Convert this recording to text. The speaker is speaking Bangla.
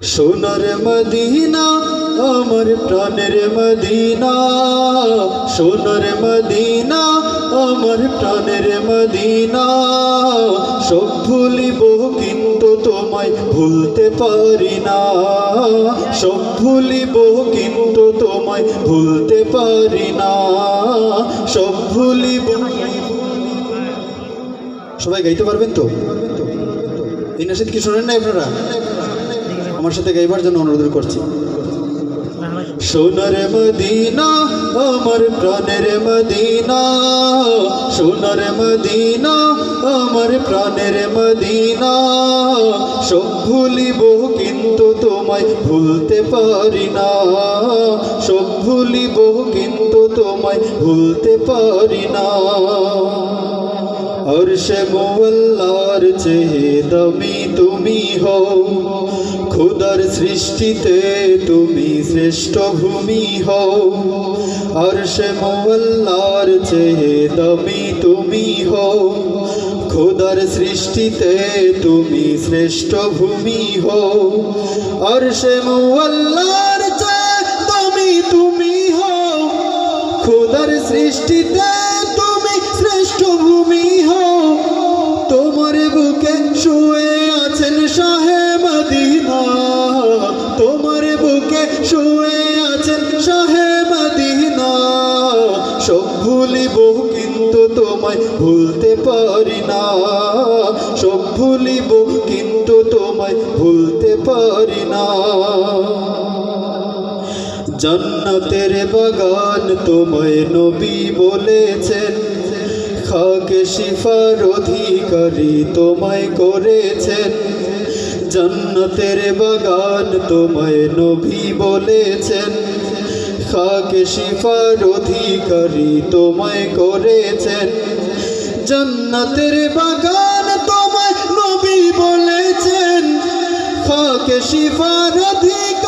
সোনার মদিনা, আমার প্রাণের মদিনা। সোনার মদিনা, আমার প্রাণের মদিনা। সব ভুলিব কিন্তু তোমায় ভুলতে পারি না। সব ভুলিব কিন্তু তোমায় ভুলতে পারি না। সব ভুলিব সবাই গাইতে পারবেন তো? এই নাসিদ কি শোনেন না আপনারা? আমার সাথে গাইবার জন্য অনুরোধ করছি। সোনার মদিনা, আমার প্রাণের মদিনা, সোনার মদিনা, আমার প্রাণের মদিনা। সব ভুলিব কিন্তু তোমায় ভুলতে পারি না। সব ভুলিব কিন্তু তোমায় ভুলতে পারি না। অর্শে মোল্লার চেয়ে দামি তুমি হও। খুদার সৃষ্টিতে তুমি শ্রেষ্ঠ ভূমি হও। অর্শে মোল্লার চেয়ে দামি তুমি হও। খুদার সৃষ্টিতে তুমি শ্রেষ্ঠ ভূমি হও। অর্শে মোল্লার চেয়ে দামি তুমি হও। খোদার সৃষ্টিতে তুমি শ্রেষ্ঠ ভূমি হও। তোমার বুকে শুয়ে আছেন শাহে শুয়ে আছেন শাহে মদিনা সব ভুলিব কিন্তু তোমায় ভুলতে পারি না। সব ভুলিব কিন্তু তোমায় ভুলতে পারি না। জান্নাতের বাগান তোমায় নবী বলেছেন। খাকে শিফার অধিকারী তোমায় করেছেন। জান্নাতের বাগান তোমায় নবী বলেছেন। খাকে শিফার অধিকারী তোমায় করেছেন। জন্নতের বাগান তোমায় নবী বলেছেন। খাকে শিফার অধিকারী